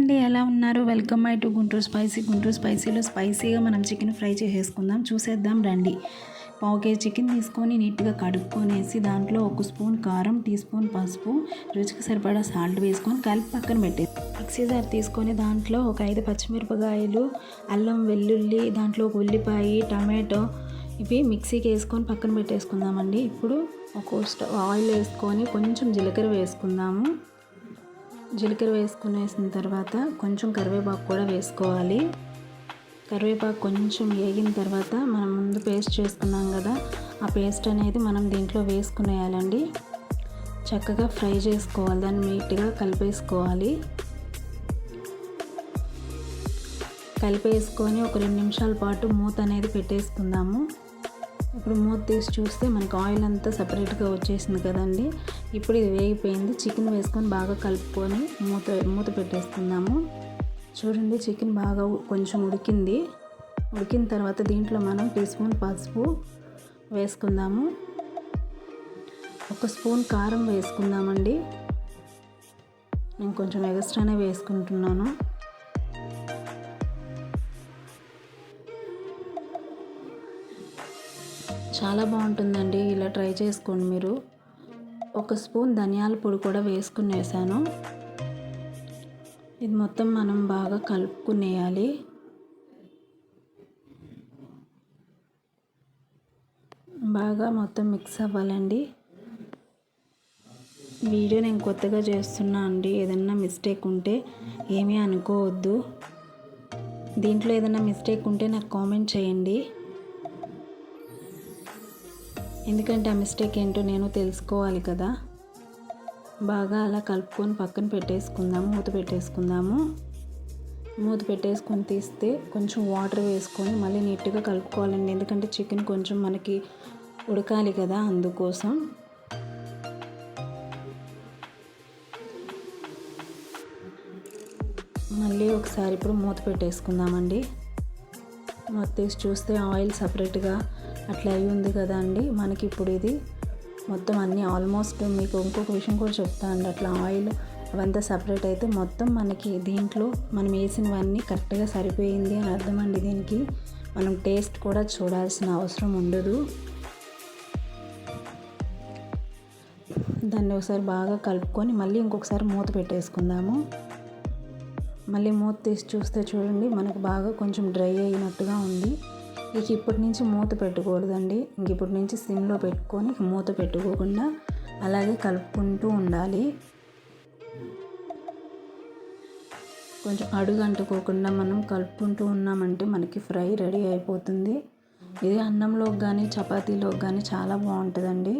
అండి ఎలా ఉన్నారు? Welcome my to Guntur spicy Guntur స్పైసీలో స్పైసీగా మనం చికెన్ ఫ్రై చేసేసుకుందాం. చూసేద్దాం రండి. పావు కేజీ చికెన్ తీసుకొని నీట్గా కడుక్కొనేసి దాంట్లో ఒక స్పూన్ కారం టీ స్పూన్ పసుపు రుచికి సరిపడా సాల్ట్ వేసుకొని కలిపి పక్కన పెట్టేది మిక్సీ జార్ తీసుకొని దాంట్లో ఒక ఐదు పచ్చిమిరపకాయలు అల్లం వెల్లుల్లి దాంట్లో ఒక ఉల్లిపాయ టమాటో ఇవి మిక్సీకి వేసుకొని పక్కన పెట్టేసుకుందామండి. ఇప్పుడు ఒక ఆయిల్ వేసుకొని కొంచెం జీలకర్ర వేసుకుందాము. జీలకర్ర వేసుకునేసిన తర్వాత కొంచెం కరివేపాకు కూడా వేసుకోవాలి. కరివేపాకు కొంచెం వేగిన తర్వాత మనం ముందు పేస్ట్ చేసుకున్నాం కదా ఆ పేస్ట్ అనేది మనం దీంట్లో వేసుకునేయాలండి చక్కగా ఫ్రై చేసుకోవాలి దాన్ని నీట్గా కలిపేసుకోవాలి. కలిపేసుకొని ఒక రెండు నిమిషాల పాటు మూత అనేది పెట్టేసుకుందాము. ఇప్పుడు మూత తీసి చూస్తే మనకు ఆయిల్ అంతా సపరేట్గా వచ్చేసింది కదండి. ఇప్పుడు ఇది వేగిపోయింది. చికెన్ వేసుకొని బాగా కలుపుకొని మూత మూత పెట్టేస్తున్నాము. చూడండి చికెన్ బాగా కొంచెం ఉడికింది. ఉడికిన తర్వాత దీంట్లో మనం టీ స్పూన్ పసుపు వేసుకుందాము. ఒక స్పూన్ కారం వేసుకుందామండి. నేను కొంచెం ఎక్స్ట్రానే వేసుకుంటున్నాను. చాలా బాగుంటుందండి. ఇలా ట్రై చేసుకోండి మీరు. ఒక స్పూన్ ధనియాల పొడి కూడా వేసుకుని వేసాను ఇది మొత్తం మనం బాగా కలుపుకునేయాలి. బాగా మొత్తం మిక్స్ అవ్వాలండి. వీడియో నేను కొత్తగా చేస్తున్నా అండి. ఏదన్నా మిస్టేక్ ఉంటే ఏమీ అనుకోవద్దు. దీంట్లో ఏదైనా మిస్టేక్ ఉంటే నాకు కామెంట్ చేయండి. ఎందుకంటే ఆ మిస్టేక్ ఏంటో నేను తెలుసుకోవాలి కదా. బాగా అలా కలుపుకొని పక్కన పెట్టేసుకుందాము మూత పెట్టేసుకుందాము. మూత పెట్టేసుకొని తీస్తే కొంచెం వాటర్ వేసుకొని మళ్ళీ నీట్గా కలుపుకోవాలండి. ఎందుకంటే చికెన్ కొంచెం మనకి ఉడకాలి కదా అందుకోసం. మళ్ళీ ఒకసారి ఇప్పుడు మూత పెట్టేసుకుందామండి. మూత తీసి చూస్తే ఆయిల్ సపరేట్గా అట్లా అయి ఉంది కదా అండి. మనకి ఇప్పుడు ఇది మొత్తం అన్నీ ఆల్మోస్ట్ మీకు ఇంకొక విషయం కూడా చెప్తా అండి. అట్లా ఆయిల్ అవంతా సపరేట్ అయితే మొత్తం మనకి దీంట్లో మనం వేసినవన్నీ కరెక్ట్గా సరిపోయింది అని అర్థం అండి దీనికి. మనం టేస్ట్ కూడా చూడాల్సిన అవసరం ఉండదు. దాన్ని ఒకసారి బాగా కలుపుకొని మళ్ళీ ఇంకొకసారి మూత పెట్టేసుకుందాము. మళ్ళీ మూత తీసి చూస్తే చూడండి మనకు బాగా కొంచెం డ్రై అయినట్టుగా ఉంది. ఇక ఇప్పటి నుంచి మూత పెట్టకూడదండి ఇంక ఇప్పటి నుంచి సిమ్లో పెట్టుకొని మూత పెట్టుకోకుండా అలాగే కలుపుకుంటూ ఉండాలి. కొంచెం అడుగు అంటుకోకుండా మనం కలుపుకుంటూ ఉన్నామంటే మనకి ఫ్రై రెడీ అయిపోతుంది. ఇది అన్నంలోకి కానీ చపాతీలోకి కానీ చాలా బాగుంటుందండి.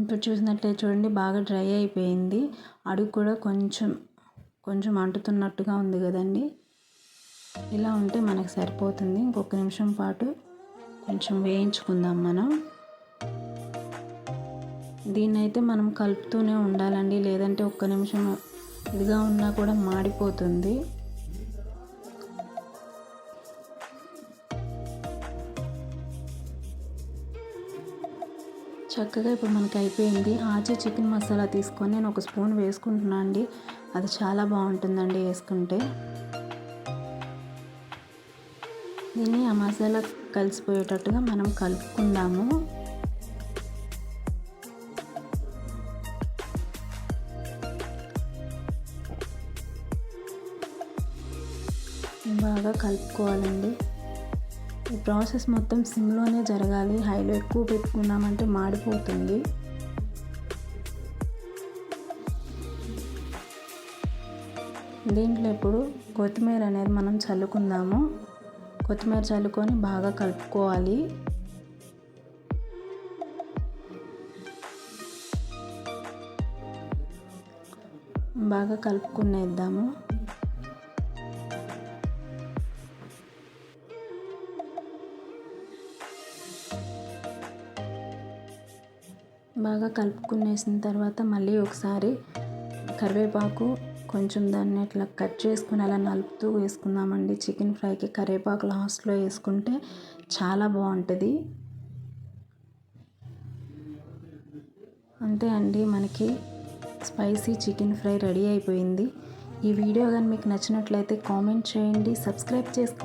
ఇప్పుడు చూసినట్లయితే చూడండి బాగా డ్రై అయిపోయింది. అడుగు కూడా కొంచెం కొంచెం అంటుతున్నట్టుగా ఉంది కదండి. ఇలా ఉంటే మనకు సరిపోతుంది. ఇంకొక నిమిషం పాటు కొంచెం వేయించుకుందాం మనం. దీన్ని అయితే మనం కలుపుతూనే ఉండాలండి. లేదంటే ఒక్క నిమిషం ఇదిగా ఉన్నా కూడా మాడిపోతుంది. చక్కగా ఇప్పుడు మనకి అయిపోయింది. ఆచే చికెన్ మసాలా తీసుకొని నేను ఒక స్పూన్ వేసుకుంటున్నాను అండి. అది చాలా బాగుంటుందండి వేసుకుంటే. దీన్ని ఆ మసాలా కలిసిపోయేటట్టుగా మనం కలుపుకుందాము. బాగా కలుపుకోవాలండి. ఈ ప్రాసెస్ మొత్తం సిమ్లోనే జరగాలి. హైలో ఎక్కువ పెట్టుకున్నామంటే మాడిపోతుంది. దీంట్లో ఇప్పుడు కొత్తిమీర అనేది మనం చల్లుకుందాము. కొత్తిమీర చల్లుకొని బాగా కలుపుకోవాలి. బాగా కలుపుకునేద్దాము. బాగా కలుపుకునేసిన తర్వాత మళ్ళీ ఒకసారి కరివేపాకు కొంచెం దాన్ని అట్లా కట్ చేసుకుని అలా నలుపుతూ వేసుకుందామండి. చికెన్ ఫ్రైకి కరివేపాకు లాస్ట్లో వేసుకుంటే చాలా బాగుంటుంది. అంతే అండి మనకి స్పైసీ చికెన్ ఫ్రై రెడీ అయిపోయింది. ఈ వీడియో కానీ మీకు నచ్చినట్లయితే కామెంట్ చేయండి సబ్స్క్రైబ్ చేసుకోండి.